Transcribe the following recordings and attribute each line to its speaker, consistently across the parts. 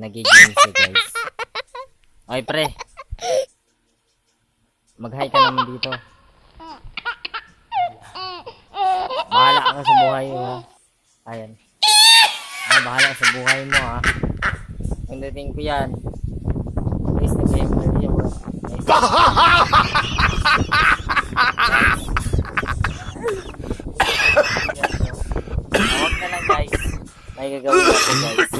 Speaker 1: Nagiging siya guys. Oy pre. Mag-hi ka naman dito. Bahala ka sa buhay mo ha. Ayan. Ah, bahala sa buhay mo ha. Pagdating ko yan. Guys, nag-game na niya bro. Guys. Huwag na lang guys. May gagawin ako guys.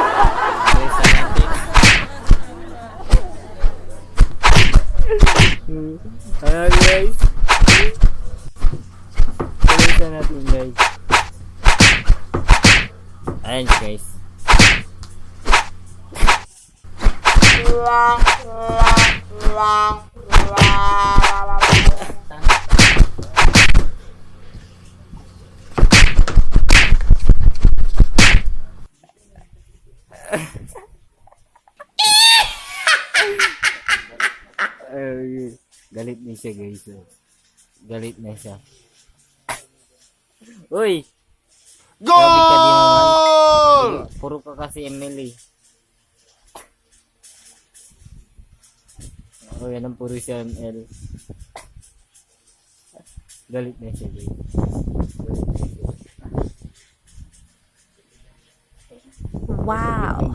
Speaker 1: Ayan guys. Sa natin guys. Ayan guys. Ay, galit na siya guys. Galit na siya. Uy! Goal! Ka Puro ka kasi Emily. O yan ang puro siya ML. Galit na siya guys. Wow!